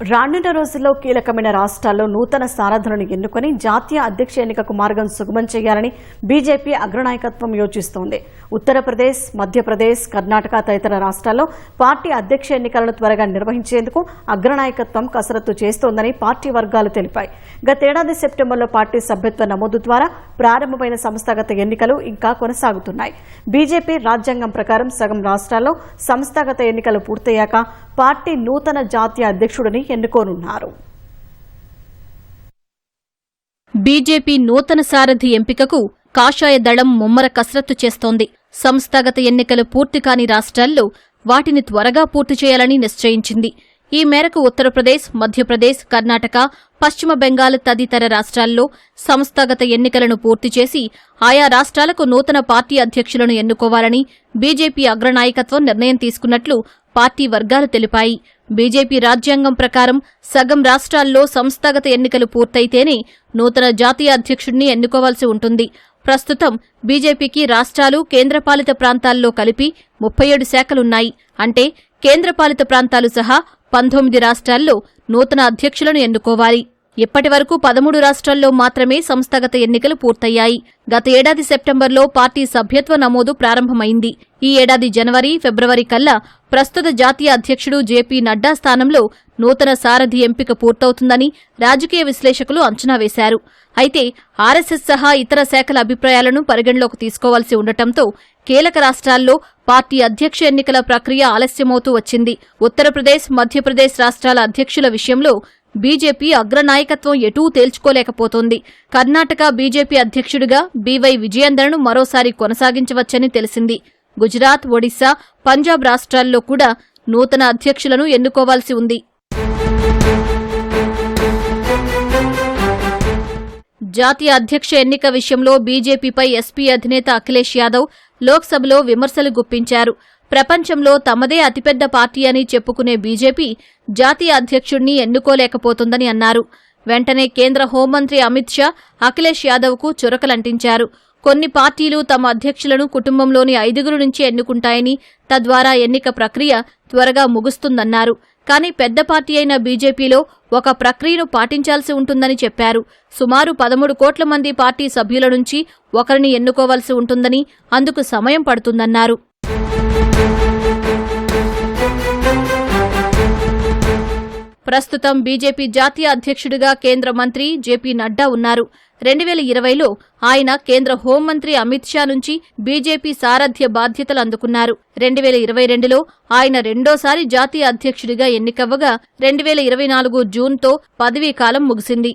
రానున్న రోజుల్లో కీలకమైన రాష్ట్రాల్లో నూతన సారథులను ఎన్నుకొని జాతీయ అధ్యక్ష ఎన్నికకు మార్గం సుగమం చేయాలని బీజేపీ అగ్రనాయకత్వం యోచిస్తోంది. ఉత్తరప్రదేశ్ మధ్యప్రదేశ్ కర్ణాటక తదితర రాష్ట్రాల్లో పార్టీ అధ్యక్ష ఎన్నికలను త్వరగా నిర్వహించేందుకు అగ్రనాయకత్వం కసరత్తు చేస్తోందని పార్టీ వర్గాలు తెలిపాయి. గతేడాది సెప్టెంబర్లో పార్టీ సభ్యత్వ నమోదు ద్వారా ప్రారంభమైన సంస్థాగత ఎన్నికలు ఇంకా కొనసాగుతున్నాయి. బీజేపీ రాజ్యాంగం ప్రకారం సగం రాష్ట్రాల్లో సంస్థాగత ఎన్నికలు పూర్తయ్యాక పార్టీ నూతన జాతీయ అధ్యక్షుడిని ఎన్నుకోనున్నారు. బీజేపీ నూతన సారథి ఎంపికకు కాషాయ దళం ముమ్మర కసరత్తు చేస్తోంది. సంస్థాగత ఎన్నికలు పూర్తి కాని రాష్ట్రాల్లో వాటిని త్వరగా పూర్తి చేయాలని నిశ్చయించింది. ఈ మేరకు ఉత్తరప్రదేశ్ మధ్యప్రదేశ్ కర్ణాటక పశ్చిమ బెంగాల్ తదితర రాష్ట్రాల్లో సంస్థాగత ఎన్నికలను పూర్తి చేసి ఆయా రాష్ట్రాలకు నూతన పార్టీ అధ్యక్షులను ఎన్నుకోవాలని బీజేపీ అగ్రనాయకత్వం నిర్ణయం తీసుకున్నట్లు పార్టీ వర్గాలు తెలిపాయి. బీజేపీ రాజ్యాంగం ప్రకారం సగం రాష్ట్రాల్లో సంస్థాగత ఎన్నికలు పూర్తయితేనే నూతన జాతీయ అధ్యక్షుడిని ఎన్నుకోవాల్సి ఉంటుంది. ప్రస్తుతం బీజేపీకి రాష్ట్రాలు కేంద్రపాలిత ప్రాంతాల్లో కలిపి ముప్పై ఏడు శాఖలున్నాయి. అంటే కేంద్రపాలిత ప్రాంతాలు సహా పంతొమ్మిది రాష్ట్రాల్లో నూతన అధ్యక్షులను ఎన్నుకోవాలి. ఇప్పటి వరకు పదమూడు రాష్ట్రాల్లో మాత్రమే సంస్థాగత ఎన్నికలు పూర్తయ్యాయి. గత ఏడాది సెప్టెంబర్లో పార్టీ సభ్యత్వ నమోదు ప్రారంభమైంది. ఈ ఏడాది జనవరి ఫిబ్రవరి కల్లా ప్రస్తుత జాతీయ అధ్యక్షుడు జేపీ నడ్డా స్థానంలో నూతన సారథి ఎంపిక పూర్తవుతుందని రాజకీయ విశ్లేషకులు అంచనా వేశారు. అయితే ఆర్ఎస్ఎస్ సహా ఇతర శాఖల అభిప్రాయాలను పరిగణలోకి తీసుకోవాల్సి ఉండటంతో కీలక రాష్ట్రాల్లో పార్టీ అధ్యక్ష ఎన్నికల ప్రక్రియ ఆలస్యమవుతూ వచ్చింది. ఉత్తరప్రదేశ్ మధ్యప్రదేశ్ రాష్ట్రాల అధ్యక్షుల విషయంలో బీజేపీ అగ్రనాయకత్వం ఎటూ తేల్చుకోలేకపోతోంది. కర్ణాటక బీజేపీ అధ్యక్షుడిగా బీవై విజయేందర్ను మరోసారి కొనసాగించవచ్చని తెలిసింది. గుజరాత్ ఒడిశా పంజాబ్ రాష్ట్రాల్లో కూడా నూతన అధ్యక్షులను ఎన్నుకోవాల్సి ఉంది. జాతీయ అధ్యక్ష ఎన్నిక విషయంలో బీజేపీపై ఎస్పీ అధినేత అఖిలేష్ యాదవ్ లోక్సభలో విమర్శలు గుప్పించారు. ప్రపంచంలో తమదే అతిపెద్ద పార్టీ అని చెప్పుకునే బీజేపీ జాతీయ అధ్యక్షుణ్ణి ఎన్నుకోలేకపోతుందని అన్నారు. వెంటనే కేంద్ర హోంమంత్రి అమిత్ షా అఖిలేష్ యాదవ్కు చురకలంటించారు. కొన్ని పార్టీలు తమ అధ్యక్షులను కుటుంబంలోని ఐదుగురు నుంచి ఎన్నుకుంటాయని తద్వారా ఎన్నిక ప్రక్రియ త్వరగా ముగుస్తుందన్నారు. కానీ పెద్ద పార్టీ అయిన బీజేపీలో ఒక ప్రక్రియను పాటించాల్సి ఉంటుందని చెప్పారు. సుమారు పదమూడు కోట్ల మంది పార్టీ సభ్యుల నుంచి ఒకరిని ఎన్నుకోవాల్సి ఉంటుందని అందుకు సమయం పడుతుందన్నారు. ప్రస్తుతం బీజేపీ జాతీయ అధ్యక్షుడిగా కేంద్ర మంత్రి జేపీ నడ్డా ఉన్నారు. రెండు వేల ఇరవైలో ఆయన కేంద్ర హోంమంత్రి అమిత్ షా నుంచి బీజేపీ సారథ్య బాధ్యతలు అందుకున్నారు. రెండు వేల ఇరవై రెండులో ఆయన రెండోసారి జాతీయ అధ్యక్షుడిగా ఎన్నికవ్వగా రెండు వేల ఇరవై నాలుగు జూన్తో పదవీకాలం ముగిసింది.